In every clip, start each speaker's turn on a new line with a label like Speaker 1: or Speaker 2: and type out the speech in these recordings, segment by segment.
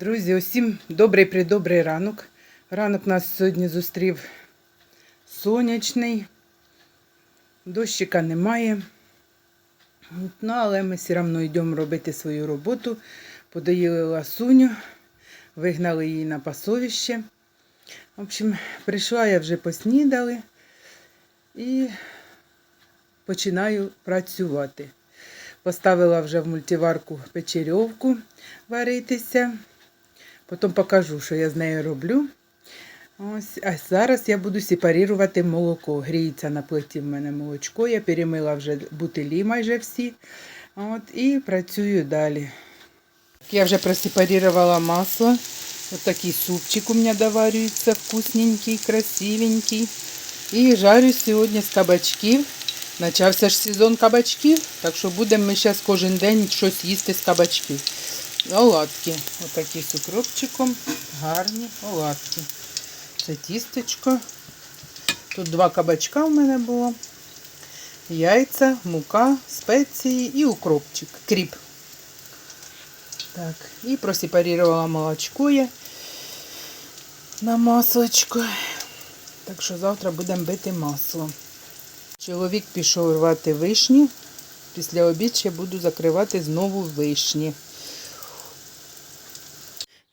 Speaker 1: Друзі, усім добрий придобрий ранок. Ранок нас сьогодні зустрів сонячний, дощика немає. Ну, але ми все одно йдемо робити свою роботу. Подоїли ласуню, вигнали її на пасовище. В общем, прийшла я вже поснідали і починаю працювати. Поставила вже в мультиварку печерьовку варитися. Потім покажу, що я з нею роблю. Ось, а зараз я буду сепарувати молоко. Гріється на плиті в мене молочко. Я перемила вже бутилі майже всі. От, і працюю далі. Я вже просепарувала масло. Ось такий супчик у мене доварюється, вкусненький, красивенький. І жарю сьогодні з кабачків. Почався ж сезон кабачків, так що будемо ми зараз кожен день щось їсти з кабачків. Оладки. Отакі з укропчиком. Гарні оладки. Це тістечко. Тут два кабачка в мене було. Яйця, мука, спеції і укропчик. Кріп. Так, і просепарувала молочко я на маслочко. Так що завтра будемо бити масло. Чоловік пішов рвати вишні. Після обід ще буду закривати знову вишні.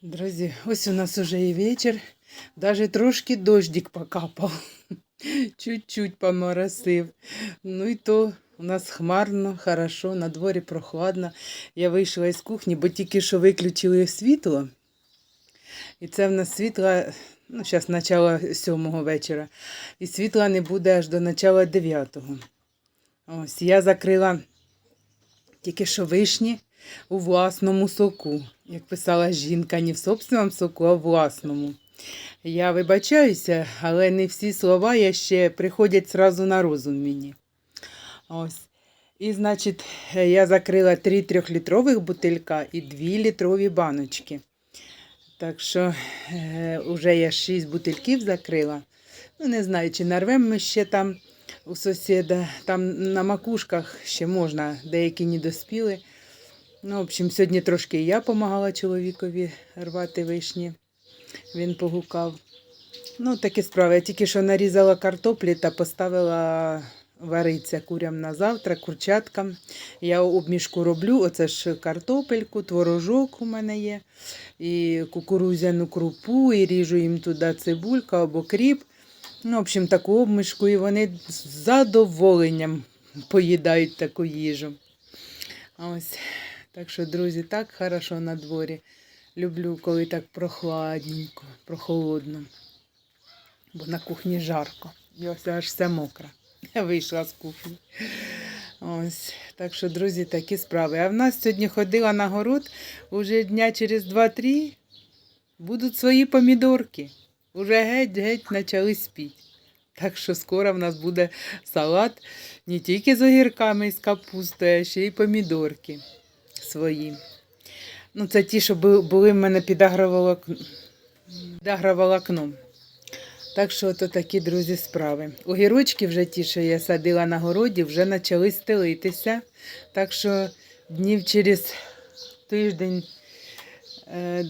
Speaker 1: Друзі, ось у нас уже і вечір. Даже трошки дождик покапав. Чуть-чуть поморосив. Ну і то у нас хмарно, хорошо, на дворі прохладно. Я вийшла із кухні, бо тільки що виключили світло. І це в нас світло, ну, зараз начало сьомого вечора. І світла не буде аж до начала дев'ятого. Ось я закрила тільки що вишні у власному соку. Як писала жінка, не в собственному соку, а власному. Я вибачаюся, але не всі слова я ще приходять зразу на розум мені. Ось. І, значить, я закрила три трьохлітрових бутилька і дві літрові баночки. Так що е, вже я шість бутильків закрила. Ну, не знаю, чи нарвемо ми ще там у сусіда. Там на макушках ще можна, деякі не доспіли. Ну, в общем, сьогодні трошки і я допомагала чоловікові рвати вишні. Він погукав. Ну, такі справи. Я тільки що нарізала картоплі та поставила вариться курям на завтра, курчаткам. Я обмішку роблю. Оце ж картопельку, творожок у мене є, і кукурузяну крупу, і ріжу їм туди цибулька або кріп. Ну, в общем, таку обмішку, і вони з задоволенням поїдають таку їжу. Ось. Так що, друзі, так хорошо на дворі. Люблю, коли так прохладненько, прохолодно. Бо на кухні жарко. І ось аж все мокре. Я вийшла з кухні. Ось. Так що, друзі, такі справи. А в нас сьогодні ходила на город, уже дня через 2-3 будуть свої помідорки. Уже геть-геть почали спіти. Так що скоро в нас буде салат не тільки з огірками і з капустою, а ще й помідорки свої. Ну, це ті, що були в мене під агроволокном. Так що то такі, друзі, справи. Огірочки вже ті, що я садила на городі, вже почали стелитися. Так що днів через тиждень, е,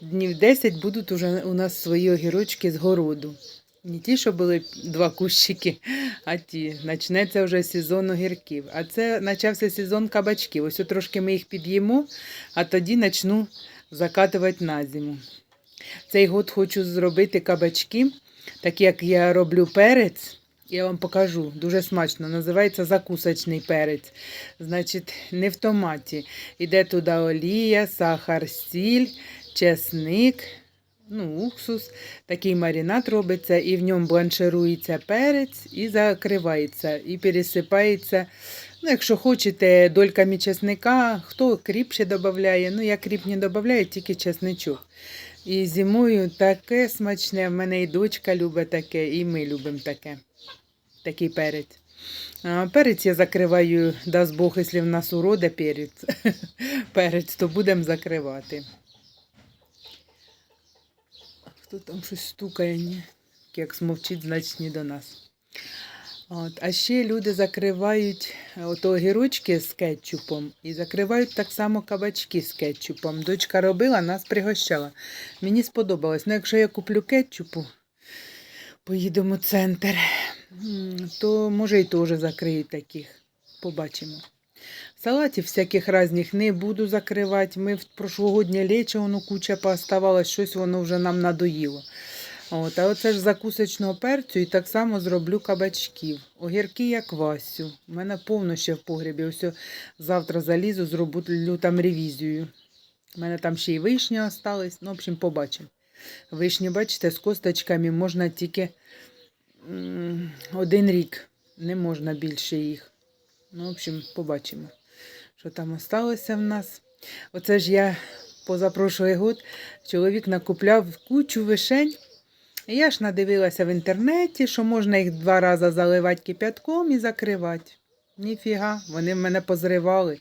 Speaker 1: днів 10 будуть уже у нас свої огірочки з городу. Не ті, що були два кущики, а ті. Почнеться вже сезон огірків. А це почався сезон кабачків. Ось трошки ми їх під'їмо, а тоді почну закатувати на зиму. Цей год хочу зробити кабачки, так як я роблю перець. Я вам покажу, дуже смачно. Називається закусочний перець. Значить, не в томаті. Іде туди олія, сахар, сіль, чесник, ну, уксус. Такий маринад робиться, і в ньому бланширується перець і закривається, і пересипається. Ну, якщо хочете, дольками чесника, хто кріп ще додає. Ну, я кріп не додаю, тільки чесничок. І зимою таке смачне. В мене і дочка любить таке, і ми любимо таке. Такий перець. Перець я закриваю, дасть Бог, якщо в нас уроде перець, перець, то будемо закривати. Хто там щось стукає? Як смовчить, значить не до нас. От. А ще люди закривають е, ото огірочки з кетчупом і закривають так само кабачки з кетчупом. Дочка робила, нас пригощала. Мені сподобалось. Ну, якщо я куплю кетчупу, поїдемо в центр, то може і теж закриють таких. Побачимо. Салатів всяких різних не буду закривати. Ми в прошлогоднє ліче, воно куча пооставалось, щось воно вже нам надоїло. От, а оце ж закусочного перцю і так само зроблю кабачків. Огірки як Васю. У мене повно ще в погребі. Ось завтра залізу, зроблю там ревізію. У мене там ще й вишні остались. Ну, в общем, побачимо. Вишні, бачите, з косточками можна тільки один рік. Не можна більше їх. Ну, в общем, побачимо, що там осталося в нас. Оце ж я позапрошлий год чоловік накупляв кучу вишень. Я ж надивилася в інтернеті, що можна їх два рази заливати кипятком і закривати. Ніфіга, вони в мене позривали.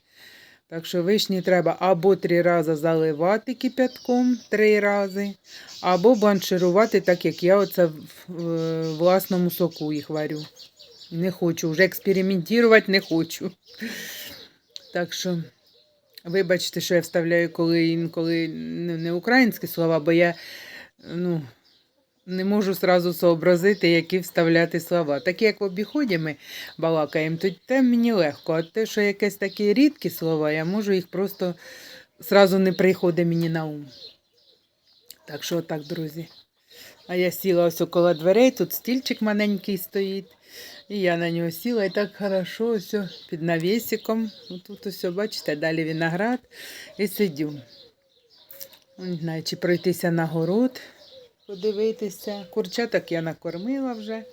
Speaker 1: Так що вишні треба або три рази заливати кипятком три рази, або бланширувати, так як я оце в власному соку їх варю. Не хочу, вже експериментувати не хочу. Так що, вибачте, що я вставляю коли інколи не, українські слова, бо я ну, не можу сразу сообразити, які вставляти слова. Так як в обіході ми балакаємо, то те мені легко, а те, що якесь такі рідкі слова, я можу їх просто сразу не приходить мені на ум. Так що так, друзі. А я сіла ось около дверей, тут стільчик маленький стоїть. І я на нього сіла і так хорошо, ось під навісиком. Ну, Тут ось, бачите, далі виноград і сидю. Не знаю, чи пройтися на город, подивитися. Курчаток я накормила вже.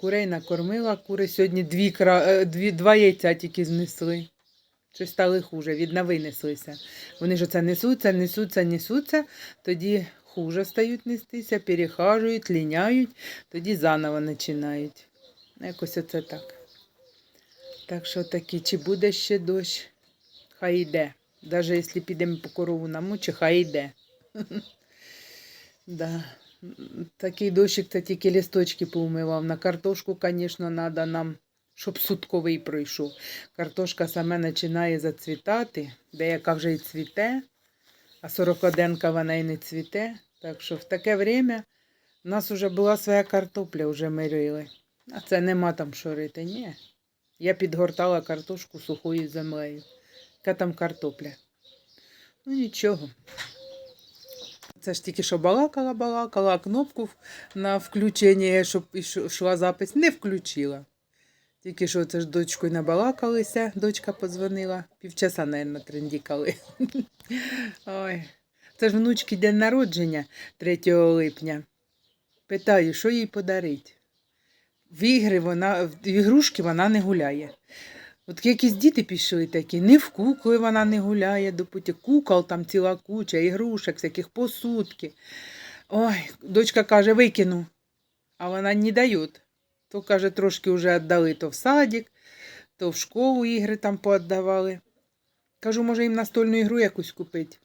Speaker 1: Курей накормила. Кури сьогодні дві, е, дві, два яйця тільки знесли. Щось стали хуже, відна винеслися. Вони ж оце несуться, несуться, несуться, тоді хуже стають нестися, перехажують, ліняють, тоді заново починають. Якось оце так. Так що такі, чи буде ще дощ, хай йде. Навіть якщо підемо по корову на мучі, хай йде. да. Такий дощик це тільки лісточки поумивав. На картошку, звісно, треба нам, щоб сутковий пройшов. Картошка саме починає зацвітати, деяка вже й цвіте, а сорокоденка вона й не цвіте. Так що в таке время у нас вже була своя картопля, вже ми рили. А це нема там що рити. Ні. Я підгортала картошку сухою землею. Яка там картопля? Ну нічого. Це ж тільки що балакала, балакала, а кнопку на включення, щоб йшла запис, не включила. Тільки що це ж дочкою набалакалися, дочка подзвонила, півчаса, мабуть, трендікали. Ой. Це ж внучки день народження 3 липня. Питаю, що їй подарить. В ігри вона, в ігрушки вона не гуляє. От якісь діти пішли такі, не в кукли вона не гуляє, допоті кукол там ціла куча, ігрушок, всяких посудки. Ой, дочка каже, викину. А вона не дає. То, каже, трошки вже віддали то в садик, то в школу ігри там поотдавали. Кажу, може їм настольну ігру якусь купити.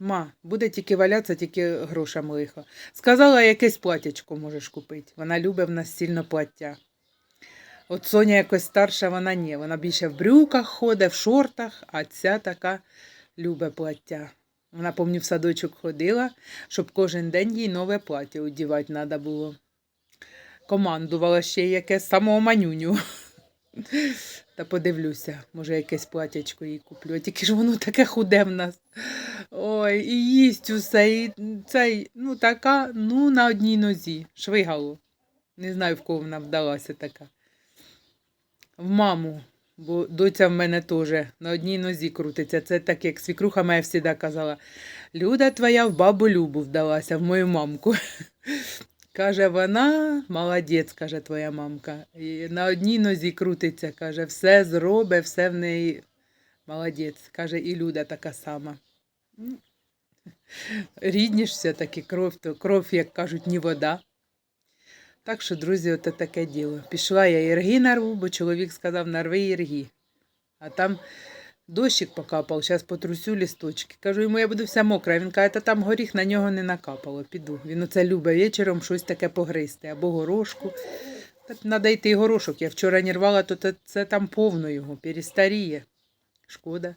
Speaker 1: Ма, буде тільки валятися, тільки грошам лихо. Сказала, якесь платячко можеш купити. Вона любить в нас сильно плаття. От Соня якось старша, вона ні. Вона більше в брюках ходить, в шортах, а ця така любить плаття. Вона, пам'ятаю, в садочок ходила, щоб кожен день їй нове плаття одягати треба було. Командувала ще якесь самого манюню. Та подивлюся, може якесь платячко їй куплю. А тільки ж воно таке худе в нас. Ой, і їсть усе, і цей, ну така, ну на одній нозі, швигалу. Не знаю, в кого вона вдалася така. В маму, бо доця в мене теж на одній нозі крутиться. Це так, як свікруха моя завжди казала. Люда твоя в бабу Любу вдалася, в мою мамку. Каже, вона молодець, каже твоя мамка. І на одній нозі крутиться, каже, все зробить, все в неї молодець. Каже, і Люда така сама. М. Рідні ж все-таки кров, то кров, як кажуть, не вода. Так що, друзі, от таке діло. Пішла я ірги нарву, бо чоловік сказав, нарви ірги. А там дощик покапав, зараз потрусю лісточки. Кажу, йому я буду вся мокра. Він каже, та там горіх на нього не накапало, піду. Він оце любить вечором щось таке погризти, або горошку. Надо йти горошок. Я вчора не рвала, то це, там повно його, перестаріє. Шкода.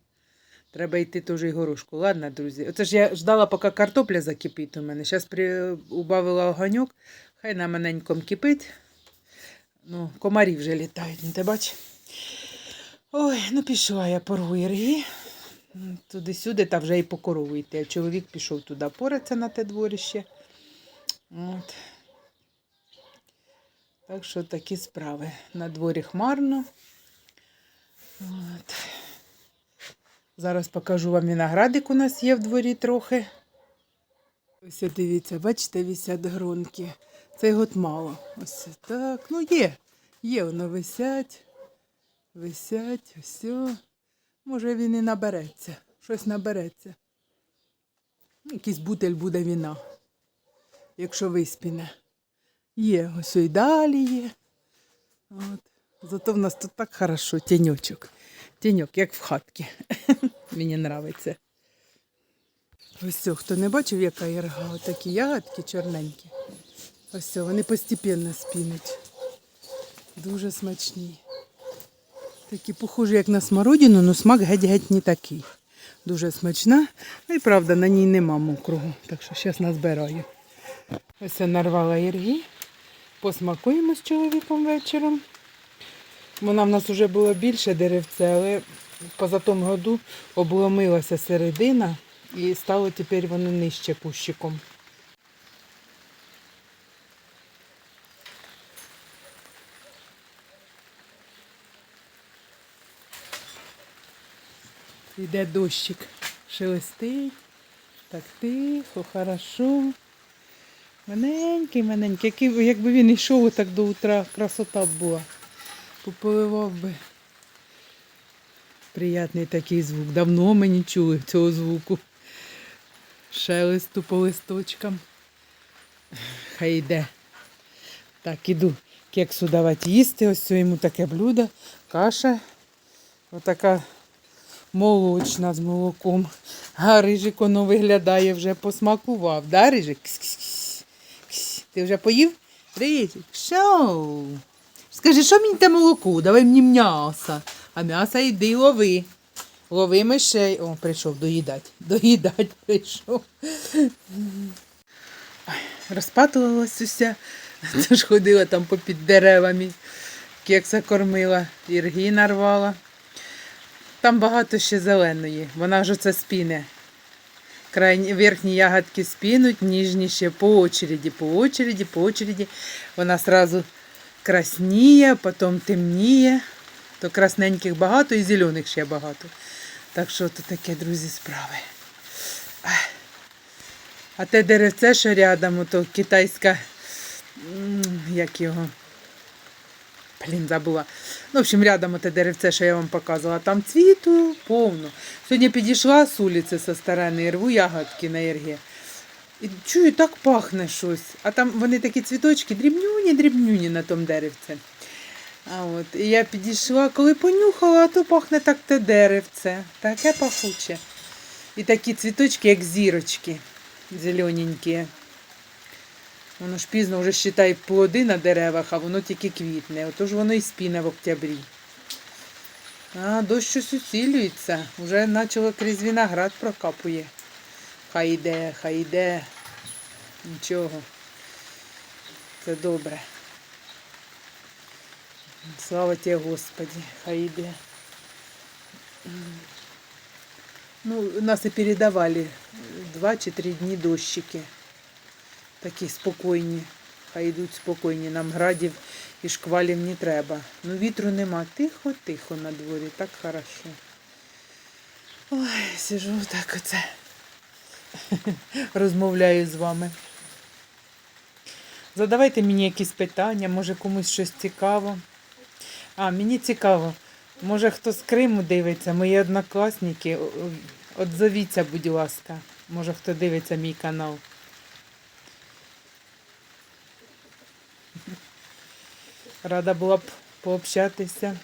Speaker 1: Треба йти теж і горошку. Ладно, друзі. Оце ж я ждала, поки картопля закипить у мене. Зараз при... убавила огоньок. Хай на маленькому кипить. Ну, комарі вже літають, ну ти бач. Ой, ну пішла я порву ірги. Туди-сюди, та вже і по корову йти. А чоловік пішов туди поратися на те дворище. От. Так що такі справи. На дворі хмарно. От. Зараз покажу вам виноградик у нас є в дворі трохи. Ось дивіться, бачите, висять гронки. Цей год мало. Ось так. Ну є. Є, воно висять. Висять, все. Може він і набереться. Щось набереться. Якийсь бутель буде віна. Якщо виспіне. Є, ось і далі є. От. Зато в нас тут так хорошо, тіньочок. Тіньок, як в хатці. Мені подобається. Ось хто не бачив, яка ірга, отакі ягодки чорненькі. Ось вони постепенно спінуть. Дуже смачні. Такі похожі, як на смородину, але смак геть-геть не такий. Дуже смачна. Ну і правда, на ній нема мокрого. Так що зараз назбираю. Ось я нарвала ірги. Посмакуємо з чоловіком вечором. Вона в нас вже було більше деревце, але поза тому году обломилася середина і стало тепер воно нижче кущиком. Йде дощик, шелестить, так тихо, хорошо. Маленький, маленький, якби він йшов так до утра, красота б була. Пополивав би. Приятний такий звук. Давно ми не чули цього звуку. Шелесту по листочкам. Хай йде. Так, іду кексу давати їсти. Ось йому таке блюдо. Каша. Отака молочна з молоком. А рижик воно виглядає, вже посмакував. Да, рижик? Кс-кс-кс. Кс. Ти вже поїв? Рижик, що? Скажи, що мені те молоко? Давай мені м'яса. А м'яса йди лови. Лови мишей. О, прийшов доїдать. Доїдать прийшов. Розпатувалась уся. Тож ходила там попід деревами. Кекса кормила, ірги нарвала. Там багато ще зеленої. Вона ж оце спіне. Крайні, верхні ягодки спінуть, ніжні ще по очереді, по очереді, по очереді. Вона сразу красніє, потім темніє. То красненьких багато і зелених ще багато. Так що то таке, друзі, справи. А те деревце, що рядом, то китайська, як його, блін, забула. Ну, в общем, рядом те деревце, що я вам показувала, там цвіту повно. Сьогодні підійшла з вулиці зі сторони рву ягодки на іргі. І чую, так пахне щось. А там вони такі цвіточки, дрібнюні, дрібнюні на тому деревці. А от, і я підійшла, коли понюхала, а то пахне так те деревце. Таке пахуче. І такі цвіточки, як зірочки, зелененькі. Воно ж пізно вже считай плоди на деревах, а воно тільки квітне. Отож воно і спіне в октябрі. А, дощ щось усилюється. Вже почало крізь виноград прокапує. Хай йде, хай йде. Нічого. Це добре. Слава тебе, Господи, хай йде. Ну, нас і передавали два чи три дні дощики. Такі спокійні. Хай йдуть спокійні. Нам градів і шквалів не треба. Ну вітру нема. Тихо-тихо на дворі, так хорошо. Ой, сижу так оце. Розмовляю з вами. Задавайте мені якісь питання, може комусь щось цікаво. А, мені цікаво. Може хто з Криму дивиться, мої однокласники. Отзовіться, будь ласка. Може хто дивиться мій канал. Рада була б пообщатися.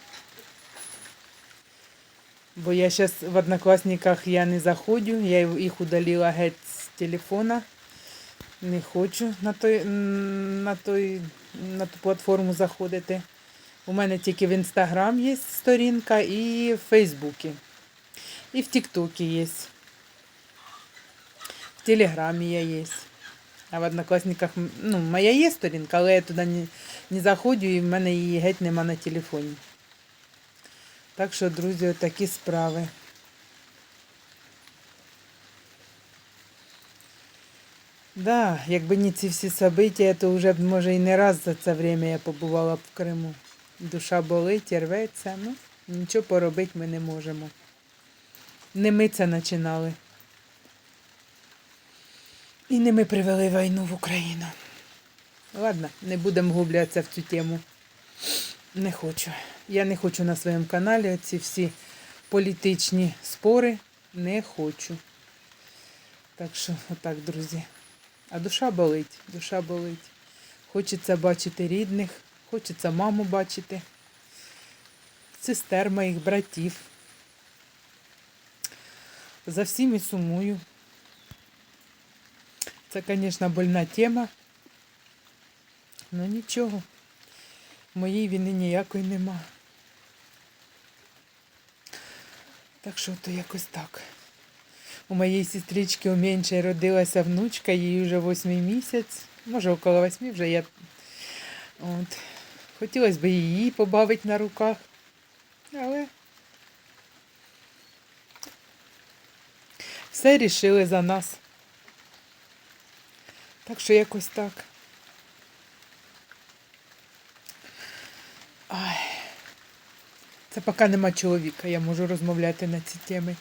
Speaker 1: Бо я зараз в однокласниках я не заходжу, я їх удалила геть з телефона. Не хочу на той, на той, на ту платформу заходити. У мене тільки в Інстаграм є сторінка і в Фейсбуці. І в Тіктокі є. В Телеграмі я є. А в Однокласниках, ну, моя є сторінка, але я туди не, не заходжу і в мене її геть нема на телефоні. Так що, друзі, такі справи. Да, якби не ці всі события, то вже б, може, і не раз за це время я побувала б в Криму. Душа болить, рветься, ну, нічого поробити ми не можемо. Не ми це починали. І не ми привели війну в Україну. Ладно, не будемо гублятися в цю тему. Не хочу. Я не хочу на своєму каналі ці всі політичні спори. Не хочу. Так що, отак, друзі. А душа болить, душа болить. Хочеться бачити рідних, хочеться маму бачити, сестер моїх, братів. За всім і сумую. Це, звісно, больна тема. Ну нічого. Моїй вини ніякої нема. Так що то якось так. У моєї сестрички у меншої родилася внучка, їй вже восьмий місяць, може около восьми вже я. От. Хотілося б її побавити на руках, але все рішили за нас. Так що якось так. Ай. Це поки нема чоловіка, я можу розмовляти на ці теми.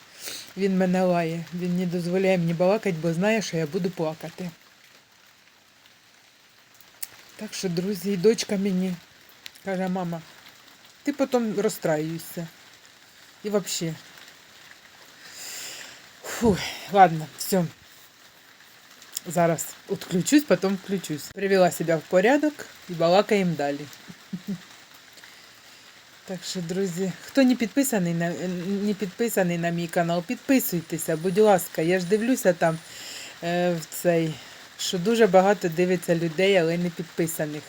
Speaker 1: Він мене лає, він не дозволяє мені балакати, бо знає, що я буду плакати. Так що, друзі, і дочка мені каже, мама, ти потім розстраюєшся. І взагалі. Фу, ладно, все. Зараз відключусь, потім включусь. Привела себе в порядок і балакаємо далі. Так що, друзі, хто не підписаний на не підписаний на мій канал, підписуйтеся, будь ласка. Я ж дивлюся там е, в цей, що дуже багато дивиться людей, але не підписаних.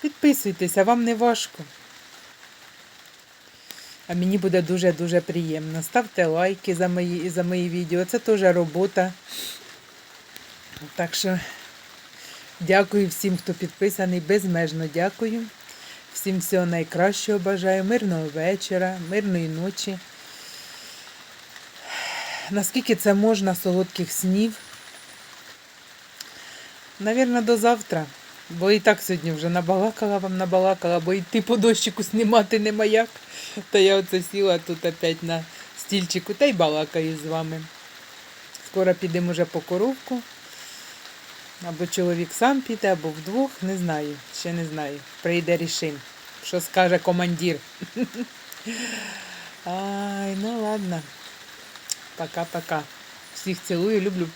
Speaker 1: Підписуйтеся, вам не важко. А мені буде дуже-дуже приємно. Ставте лайки за мої, за мої відео. Це теж робота. Так що дякую всім, хто підписаний. Безмежно дякую. Всім всього найкращого бажаю, мирного вечора, мирної ночі. Наскільки це можна, солодких снів. Навірно, до завтра. Бо і так сьогодні вже набалакала вам, набалакала, бо йти по дощику знімати нема як. Та я оце сіла тут опять на стільчику та й балакаю з вами. Скоро підемо вже по коровку. Або чоловік сам піде, або вдвох, не знаю, ще не знаю. Прийде рішим, що скаже командир. Ай, ну ладно. Пока-пока. Всіх цілую, люблю.